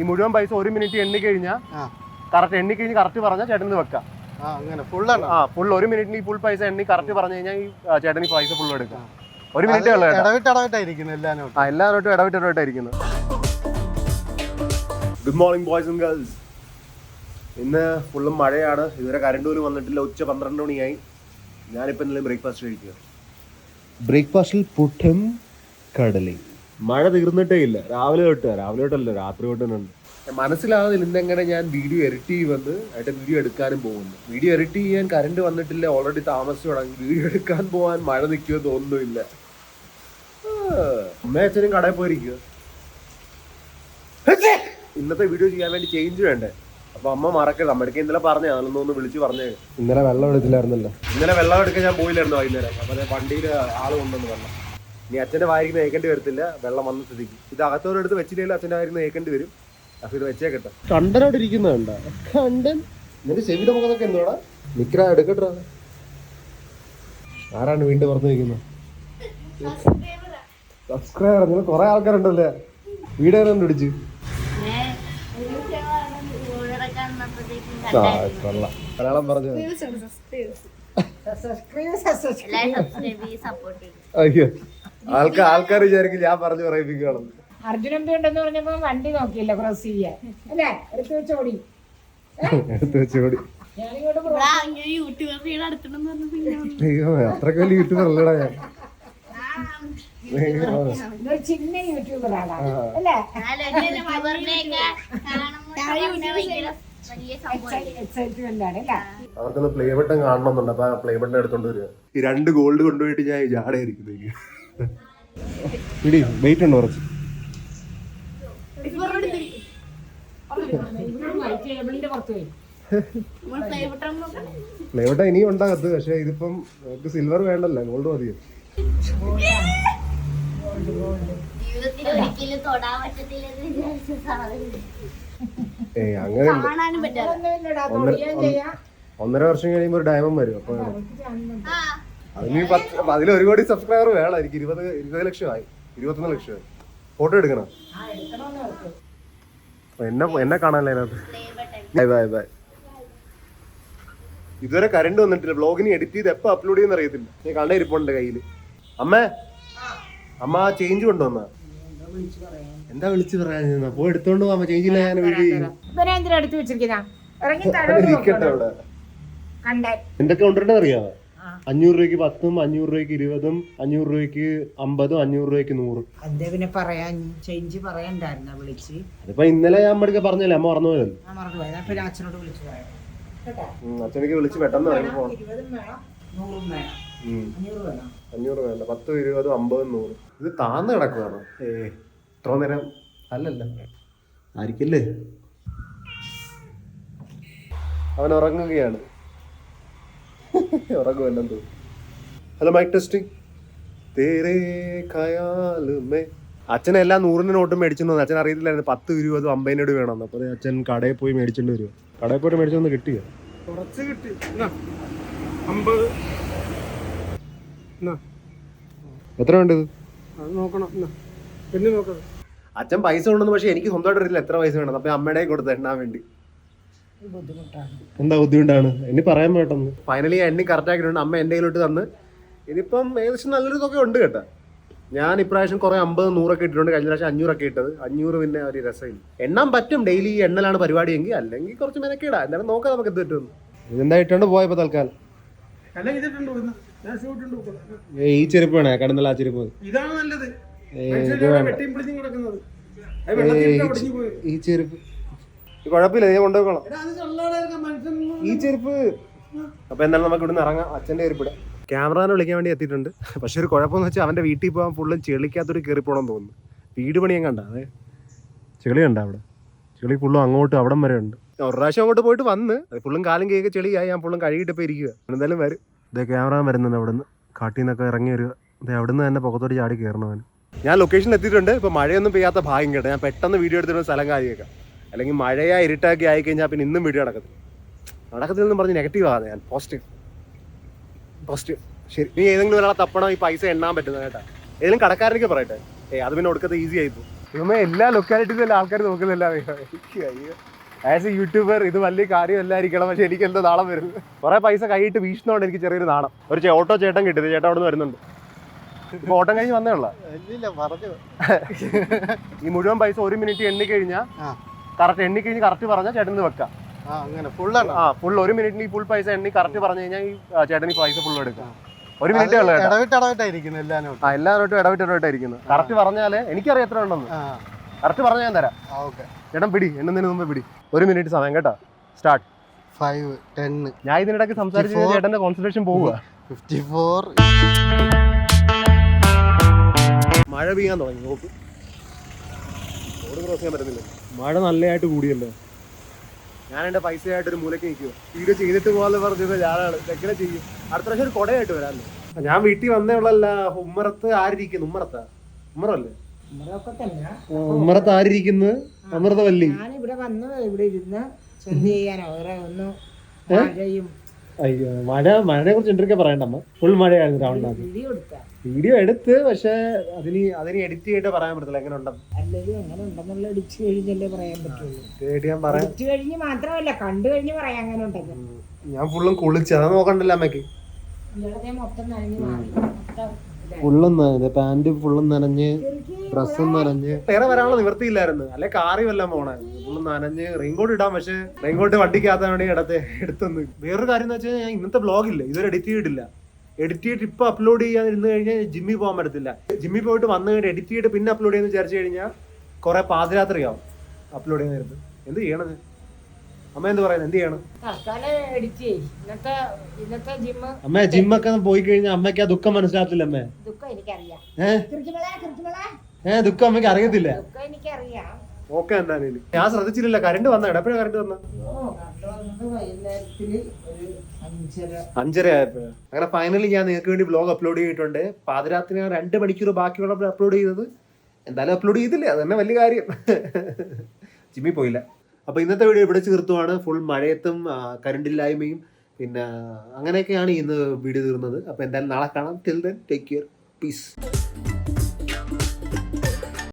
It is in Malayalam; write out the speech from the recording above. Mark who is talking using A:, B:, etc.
A: ഈ മുഴുവൻ പൈസ ഒരു മിനിറ്റ് എണ്ണി കഴിഞ്ഞാൽ കറക്റ്റ് എണ്ണി കഴിഞ്ഞ് കറക്റ്റ് പറഞ്ഞാൽ ചേട്ടന് വെക്കാം.
B: അങ്ങനെ. ഫുൾ
A: ആ ഫുൾ ഒരു മിനിറ്റിന് ഈ ഫുൾ പൈസ എണ്ണി കറക്റ്റ് പറഞ്ഞു കഴിഞ്ഞാൽ ഈ ചേട്ടന് ഈ പൈസ ഫുൾ എടുക്കാം. ഒരു മിനിറ്റ്
B: ഇടവിട്ട് ഇടവിട്ടായിരിക്കുന്നു
A: ആ എല്ലാവരോട്ടും ഇടവിട്ട് ഇടവിട്ടായിരിക്കുന്നത് good morning boys and girls ഇന്ന് ഫുള്ളും മഴയാണ്. ഇതുവരെ കറണ്ട് പോലും വന്നിട്ടില്ല. ഉച്ച പന്ത്രണ്ട് മണിയായി. ഞാനിപ്പോൾ ഇന്നലെ ബ്രേക്ക്ഫാസ്റ്റ് കഴിക്കുക. ബ്രേക്ക്ഫാസ്റ്റിൽ പുട്ടും കടലയും. മഴ തീർന്നിട്ടേ ഇല്ല. രാവിലെ തൊട്ട് രാവിലെ തൊട്ടല്ല രാത്രി തൊട്ട് തന്നെ ഉണ്ട്. മനസ്സിലാവുന്നില്ല ഇന്നെങ്ങനെ ഞാൻ വീഡിയോ എഡിറ്റ് ചെയ്യുമെന്ന് ആയിട്ട് വീഡിയോ എടുക്കാനും പോകുന്നു. വീഡിയോ എഡിറ്റ് ചെയ്യാൻ കറണ്ട് വന്നിട്ടില്ല ഓൾറെഡി താമസിച്ചു തുടങ്ങി. വീഡിയോ എടുക്കാൻ പോകാൻ മഴ നിൽക്കുമെന്ന് തോന്നുന്നില്ല. അമ്മയച്ചനും കടയിൽ പോയിരിക്കുക ഇന്നത്തെ വീഡിയോ ചെയ്യാൻ വേണ്ടി ചേഞ്ച് വേണ്ടേ? അപ്പൊ അമ്മ മറക്കരുത്. അമ്മയ്ക്ക് ഇന്നലെ പറഞ്ഞു അതൊന്നും ഒന്ന് വിളിച്ച് പറഞ്ഞേ. ഇന്നലെ വെള്ളം എടുത്തില്ലായിരുന്നല്ലോ. ഇന്നലെ വെള്ളം എടുക്കാൻ ഞാൻ പോയില്ലായിരുന്നു വൈകുന്നേരം. അപ്പൊ വണ്ടിയിൽ ആൾ കൊണ്ടുവന്ന് വെള്ളം ഇനി അച്ഛന്റെ വായിരിക്കുന്ന ഏക്കേണ്ടി വരത്തില്ല. വെള്ളം വന്ന സ്ഥിതിക്ക്. ഇത് അകത്തോടെ എടുത്ത് വെച്ചില്ലെങ്കിൽ അച്ഛന്റെ വായിരിക്കും ഏക്കേണ്ടി വരും. അപ്പൊ ഇത് വെച്ചേക്കട്ടെ കണ്ടനോട് ഇരിക്കുന്നുണ്ടോ കണ്ടൻ? നിന്റെ ചെവിയുടെ മുഖത്തൊക്കെ എന്തോടാ നിക്കടാ എടുക്കട്ടാ. ആരാണ് വീണ്ടും പുറത്ത് നിൽക്കുന്നത്? സബ്സ്ക്രൈബർ നിങ്ങൾ കുറെ ആൾക്കാരുണ്ടല്ലേ? വീഡിയോ കണ്ടു പിടിച്ച് ആ കൊള്ളാം. മലയാളം പറഞ്ഞു? അയ്യോ. ആൾക്കാർ ആൾക്കാർ വിചാരിക്കും ഞാൻ പറഞ്ഞു പറയിപ്പിക്കുകയാണെന്ന്.
C: അർജുൻ ഉണ്ടെന്ന് പറഞ്ഞപ്പോ വണ്ടി നോക്കിയില്ല ക്രോസ് ചെയ്യാൻ. അല്ലേ? എടുത്തു
A: വെച്ചോടി
C: ഞാനിങ്ങോട്ട് പോ-
A: അയ്യോ അത്രയ്ക്ക് വലിയ യൂട്യൂബർ അല്ലടാ ഞാൻ
C: ഇതൊരു ചിന്ന യൂട്യൂബറാണ്. അല്ലേ? എക്സൈറ്റ്മെന്റ് ആണ് അല്ലേ?
A: അവർക്കൊന്ന് പ്ലേ ബട്ടൺ കാണണമെന്നുണ്ട് അപ്പൊ പ്ലേ ബട്ടൺ എടുത്തോണ്ട് വരിക. ഈ രണ്ട് ഗോൾഡ് കൊണ്ടുപോയിട്ട് ഞാൻ ജാടയായിരിക്കും. പിടി വെയിറ്റ് ഉണ്ട് കുറച്ച്? ബട്ടൺ ഇനിയും ഉണ്ടാകത്ത് പക്ഷെ ഇതിപ്പം നമുക്ക് സിൽവർ വേണ്ടല്ലോ ഗോൾഡ് മതിയോ
D: സാധനം
A: ഏയ് അങ്ങനെ ഒന്നര
C: തൊഴിയാൻ ചെയ്യാം
A: ഒന്നര വർഷം കഴിയുമ്പോ ഒരു ഡയമണ്ട് വരും അപ്പൊ അതിന് പത്ത് ഒരു കോടി സബ്സ്ക്രൈബർ വേണം. എനിക്ക് ഇരുപത് ഇരുപത് ലക്ഷമായി ഇരുപത്തൊന്ന് ലക്ഷമായി ഫോട്ടോ എടുക്കണം. എന്നെ എന്നെ കാണാനല്ലേ അതിനകത്ത്? ബൈ ബൈ ബൈ ഇതുവരെ കറണ്ട് വന്നിട്ടില്ല. ബ്ലോഗിന് എഡിറ്റ് ചെയ്ത് എപ്പോ അപ്ലോഡ് ചെയ്യുന്ന അറിയത്തില്ല. ഞാൻ കണ്ട ഇരിപ്പുണ്ട് കയ്യിൽ. അമ്മേ അമ്മ ആ ചേഞ്ച് കൊണ്ടുവന്ന എന്താ വിളിച്ചു പറയാൻ പോയി എടുത്തോണ്ട് പോവാ ചേഞ്ച് ഇല്ല ഞാൻ
C: നോക്കണം.
A: എന്തൊക്കെ കൊണ്ടുവരേണ്ടത് അറിയാമോ. അഞ്ഞൂറ് രൂപയ്ക്ക് പത്തും അഞ്ഞൂറ് രൂപയ്ക്ക് ഇരുപതും അഞ്ഞൂറ് രൂപയ്ക്ക് അമ്പതും അഞ്ഞൂറ് രൂപയ്ക്ക് നൂറും.
E: അതെ പിന്നെ പറയാൻ ചേഞ്ച് പറയണ്ടായിരുന്ന വിളിച്ച്?
A: അതിപ്പോ ഇന്നലെ ഞാൻ അമ്മടിക്ക് പറഞ്ഞല്ലേ അമ്മ പറഞ്ഞു പോയത്
E: ഞാൻ മറന്നുപോയത് അപ്പൊ ഞാൻ അച്ഛനോട് വിളിച്ചു പറയാം. കേട്ടോ?
A: ഉം, അച്ഛനക്ക് വിളിച്ച് പെട്ടെന്ന് പറയുമ്പോ പോണം
E: ഇരുപതും വേണം നൂറും വേണം.
A: ഉം.
E: അഞ്ഞൂറ് വേണം.
A: അഞ്ഞൂറ് വേണ്ട പത്തും ഇരുപതും അമ്പതും നൂറും. ഇത് താന്ന് കിടക്കുകയാണ് ഏ ഇത്ര നേരം അല്ലല്ല. ആയിരിക്കല്ലേ? അവൻ ഉറങ്ങുകയാണ്. ഉറങ്ങുമല്ലെന്ന് തോന്നുന്നു ഹലോ മൈക്ക് ടെസ്റ്റിംഗ് തേരേ അച്ഛൻ എല്ലാം നൂറിന് നോട്ടും മേടിച്ചു അച്ഛൻ അറിയത്തില്ലായിരുന്നു. പത്ത് ഇരുപതും അമ്പതിനോട് വേണമെന്ന്. അപ്പോൾ അച്ഛൻ കടയിൽ പോയി മേടിച്ചിട്ട് വരുമോ കടയിൽ പോയിട്ട് മേടിച്ചൊന്ന് കിട്ടിയോ?
B: കുറച്ച് കിട്ടി. എന്നാ, അമ്പത്.
A: എത്ര വേണ്ടത്?
B: അത്
A: അച്ഛൻ പൈസ ഉണ്ടെന്ന് പക്ഷെ എനിക്ക് സ്വന്തമായിട്ട് അറിയില്ല എത്ര പൈസ വേണം. അപ്പൊ അമ്മയുടെ കൊടുത്ത് എണ്ണാൻ വേണ്ടി. എന്താ ബുദ്ധിമുട്ടാണ്? ഇനി പറയാൻ പറ്റുന്നു ഫൈനലി എണ്ണി കറക്റ്റ് ആക്കിയിട്ടുണ്ട് അമ്മ എന്റെ കയ്യിലോട്ട് തന്ന്. ഇനിയിപ്പം ഏകദേശം നല്ലൊരു തുക ഉണ്ട് കേട്ടോ. ഞാൻ ഇപ്രാവശ്യം കുറെ അമ്പത് നൂറൊക്കെ ഇട്ടിട്ടുണ്ട്. കഴിഞ്ഞ പ്രാവശ്യം അഞ്ഞൂറൊക്കെ ഇട്ടത്. അഞ്ഞൂറ് പിന്നെ ഒരു രസമില്ല. എണ്ണാൻ പറ്റും. ഡെയിലി ഈ എണ്ണലാണ് പരിപാടിയെങ്കിൽ അല്ലെങ്കിൽ കുറച്ച് മെനക്കേടാ. എന്നാലും നോക്കാം നമുക്ക് എന്ത് പറ്റും ഇതെന്താ ഇട്ടുണ്ട് പോയപ്പോ തൽക്കാലം? ഈ ചെരുപ്പ് വേണേ? ആ ചെരുപ്പ്.
B: ഇതാണ് നല്ലത്.
A: ഈ
B: ഒടിഞ്ഞു പോയി
A: ഈ ചെരുപ്പ്. കുഴപ്പമില്ല ഞാൻ
B: അത് ചള്ളാടാ
A: ഈ ചെരുപ്പ്. അപ്പൊ എന്തായാലും നമുക്ക് ഇവിടുന്ന് ഇറങ്ങാം അച്ഛന്റെ ചെരുപ്പിടെ ക്യാമറാനെ വിളിക്കാൻ വേണ്ടി എത്തിയിട്ടുണ്ട്. പക്ഷെ ഒരു കുഴപ്പമെന്ന് വെച്ചാൽ അവന്റെ വീട്ടിൽ പോകാൻ ഫുള്ളും ചെളിക്കകത്തൊരു കയറി പോകണം തോന്നുന്നു. വീട് പണിയാൻ കണ്ട അതെ. ചെളി കണ്ട അവിടെ. ചെളി ഫുള്ളും അങ്ങോട്ട് അവിടം വരെ ഉണ്ട്. ഒരു പ്രാവശ്യം അങ്ങോട്ട് പോയിട്ട് വന്ന് ഫുള്ളും കാലും കേക്ക് ചെളിയായി ഞാൻ ഫുള്ളും കഴുകിയിട്ട് ഇപ്പോൾ ഇരിക്കുക എന്തായാലും വരും. ഇതേ ക്യാമറ വരുന്നുണ്ട് അവിടെ നിന്ന് കാട്ടിൽ നിന്നൊക്കെ ഇറങ്ങി വരിക. അതെ അവിടെ നിന്ന് തന്നെ പുറത്തോട്ട് ചാടി കയറണവൻ ഞാൻ ലൊക്കേഷനിൽ എത്തിയിട്ടുണ്ട്. ഇപ്പോൾ മഴയൊന്നും പെയ്യാത്ത ഭാഗ്യം കേട്ടോ. ഞാൻ പെട്ടെന്ന് വീഡിയോ എടുത്തിട്ട് സ്ഥലം കാര്യമൊക്കെ. അല്ലെങ്കിൽ മഴയാ ഇരുട്ടാക്കി ആയി കഴിഞ്ഞാൽ പിന്നെ ഇന്നും വീട് നടക്കത്തില്ല. നടക്കത്തില്ലെന്ന് പറഞ്ഞ് നെഗറ്റീവ് ആണ് ഞാൻ പോസിറ്റീവ് പോസിറ്റീവ് ശരി. നീ ഏതെങ്കിലും ഒരാളെ തപ്പണം? ഈ പൈസ എണ്ണാൻ പറ്റുന്നത് കേട്ടാ. ഏതെങ്കിലും കടക്കാരനൊക്കെ പറയട്ടെ. ഏ അത് പിന്നെ ഒടുക്കത്തെ ഈസി ആയിപ്പോ ഇതുമേ എല്ലാ ലൊക്കാലിറ്റീസിലും ആൾക്കാർ നോക്കുന്നില്ല ആസ് എ യൂട്യൂബർ ഇത് വലിയ കാര്യമല്ലായിരിക്കണം. പക്ഷെ എനിക്ക് എന്തോ നാളം വരുന്നത് കുറെ പൈസ കൈയിട്ട് വീശുന്നതുകൊണ്ട് എനിക്ക് ചെറിയൊരു നാണം. ഒരു ചേ- ഓട്ടോ ചേട്ടൻ കിട്ടിയത്. ചേട്ടൻ അവിടെ നിന്ന് വരുന്നുണ്ട്. ഇപ്പൊ ഓട്ടം കഴിഞ്ഞ് വന്നേ ഉള്ള? ഈ മുഴുവൻ പൈസ ഒരു മിനിറ്റ് എണ്ണി കഴിഞ്ഞാൽ
B: ആ.
A: കറക്റ്റ് എണ്ണി കഴിഞ്ഞ് കറക്റ്റ് പറഞ്ഞാൽ ചേട്ടൻ ഇത് വെക്കാം
B: അങ്ങനെ. ഫുള്ളാണ്
A: ആ ഫുൾ ഒരു മിനിറ്റിന് ഈ ഫുൾ പൈസ എണ്ണി കറക്റ്റ് പറഞ്ഞു കഴിഞ്ഞാൽ ഈ ചേട്ടൻ ഈ പൈസ ഫുൾ എടുക്കാം. ഒരു മിനിറ്റേ ഉള്ളൂ
B: ഇടവിട്ട് ഇടവിട്ടായിരിക്കുന്നു
A: ആ എല്ലാവരോട്ടും ഇടവിട്ട് ഇടവിട്ടായിരിക്കുന്നു കറക്റ്റ് പറഞ്ഞാൽ എനിക്കറിയാം എത്ര ഉണ്ടെന്ന്. കറക്റ്റ് പറഞ്ഞാൽ ഞാൻ തരാം.
B: ഓക്കെ.
A: ചേട്ടൻ പിടി എണ്ണുന്നതിന് മുമ്പ് പിടി. ഒരു മിനിറ്റ് സമയം കേട്ടോ. സ്റ്റാർട്ട്
B: ഫൈവ് ടെൻ
A: ഞാൻ ഇതിനിടയ്ക്ക് സംസാരിച്ച് ചേട്ടന്റെ കോൺസെൻട്രേഷൻ പോവുക.
B: ഫിഫ്റ്റി ഫോർ
A: മഴ പെയ്യാൻ തുടങ്ങി നോക്ക്. റോഡ് ക്രോസ് ചെയ്യാൻ പറ്റുന്നില്ല മഴ നല്ലതായിട്ട് കൂടിയല്ലോ? ഞാൻ എന്റെ പൈസയായിട്ട് ഒരു മൂലക്ക് നിൽക്കുവോ. വീഡിയോ ചെയ്തിട്ട് പോകാന്ന് പറഞ്ഞത് ഞാനാണ്. എങ്ങനെ ചെയ്യും? അടുത്ത പ്രാവശ്യം ഒരു കൊടയായിട്ട് വരാല്ലോ ഞാൻ വീട്ടിൽ വന്നേ ഉള്ളല്ല. ഉമ്മറത്ത് ആരിയ്ക്കുന്നു ഉമ്മറത്താ? ഉമ്മറല്ലേ? ഉമ്മറത്ത് ആരിയ്ക്കുന്നത് അമൃതവല്ലി
E: ഞാൻ ഇവിടെ വന്ന് ഇവിടെ ഇരുന്ന് ചെന്ന് ചെയ്യാനോ. വേറെ ഒന്നും
A: അയ്യോ മഴ മഴയെ കുറിച്ച് എന്തൊക്കെ പറയണ്ട അമ്മ? ഫുൾ മഴയായിരുന്നു രാവിലെ
E: വീഡിയോ എടുത്ത.
A: പക്ഷെ അതിന് അതിന് എഡിറ്റ് ചെയ്തിട്ട് പറയാൻ പറ്റത്തില്ല എങ്ങനെ ഉണ്ടെന്ന്.
E: അല്ലെങ്കിൽ അങ്ങനെ ഉണ്ടെന്നുള്ള കഴിഞ്ഞല്ലേ പറയാൻ പറ്റുള്ളൂ.
A: ഞാൻ പറയാം.
E: ഇടിച്ചു കഴിഞ്ഞ് മാത്രമല്ല കണ്ടു കഴിഞ്ഞ് അങ്ങനെ ഉണ്ടെന്ന്
A: ഞാൻ ഫുള്ളും കുളിച്ച്. അതാ നോക്കണ്ടല്ലോ അമ്മയ്ക്ക്.
E: ഇയാളെ മൊത്തം നനഞ്ഞു മാറി. മൊത്തം ഇതായി.
A: ഫുള്ളും നനഞ്ഞ് പാന്റ് ഫുള്ളും നനഞ്ഞ് ഡ്രസ്സും നനഞ്ഞ്. വേറെ വരാനുള്ള നിവൃത്തിയില്ലായിരുന്നു അല്ലെ കാറി വല്ലതും പോണായിരുന്നു ഫുള്ളും നനഞ്ഞ് റെയിൻകോട്ട് ഇടാൻ പക്ഷെ റെയിൻകോട്ട് വണ്ടിക്കാത്ത വേണ്ടി ഇടത്തെ എടുത്തെന്ന്. വേറൊരു കാര്യം എന്ന് വെച്ചാൽ ഞാൻ ഇന്നത്തെ ബ്ലോഗില്ല ഇതുവരെ എഡിറ്റ് ചെയ്തിട്ടില്ല. എഡിറ്റ് ചെയ്തിട്ട് ഇപ്പൊ അപ്ലോഡ് ചെയ്യാൻ ഇരുന്ന് കഴിഞ്ഞാൽ ജിമ്മിൽ പോകാൻ പറ്റത്തില്ല. ജിമ്മിൽ പോയിട്ട് വന്നു കഴിഞ്ഞാൽ എഡിറ്റ് ചെയ്തിട്ട് പിന്നെ അപ്ലോഡ് ചെയ്യുന്ന വിചാരിച്ചു കഴിഞ്ഞാൽ കുറെ പാതിരാത്രിയാവും അപ്ലോഡ് ചെയ്യുന്ന എന്ത് ചെയ്യണത്? അമ്മ എന്ത് പറയുന്നത് എന്ത് ചെയ്യണം?
E: ഇന്നത്തെ ഇന്നത്തെ ജിമ്മ്
A: അമ്മ ജിമ്മൊക്കെ പോയി കഴിഞ്ഞാൽ അമ്മയ്ക്ക് ആ ദുഃഖം മനസ്സിലാകത്തില്ല അമ്മ.
E: ദുഃഖം എനിക്കറിയാം.
A: ഏഹ് ദുഃഖം അമ്മയ്ക്ക് അറിയത്തില്ല?
E: ദുഃഖം എനിക്കറിയാം.
A: ഓക്കെ എന്തായാലും ഞാൻ ശ്രദ്ധിച്ചില്ല കറണ്ട് വന്ന എപ്പോഴാണ് കറണ്ട് വന്ന?
E: ഓ കണ്ടു വന്നത് വൈകുന്നേരത്തിൽ ഒരു അഞ്ചര.
A: അഞ്ചര ആയപ്പോ അങ്ങനെ ഫൈനലി ഞാൻ നിങ്ങൾക്ക് വേണ്ടി ബ്ലോഗ് അപ്ലോഡ് ചെയ്തിട്ടുണ്ട്. പാതിരാത്രി ഞാൻ രണ്ട് മണിക്കൂർ ബാക്കിയുള്ള അപ്ലോഡ് ചെയ്തത്. എന്തായാലും അപ്ലോഡ് ചെയ്തില്ലേ? അത് തന്നെ വലിയ കാര്യം. ജിമ്മിൽ പോയില്ല. അപ്പൊ ഇന്നത്തെ വീഡിയോ ഇവിടെ ചേർത്തുമാണ് ഫുൾ മഴയത്തും കരണ്ടില്ലായ്മയും പിന്നെ അങ്ങനെയൊക്കെയാണ് ഇന്ന് വീഡിയോ തീർന്നത്. അപ്പൊ എന്തായാലും നാളെ കാണാം. Till then take care peace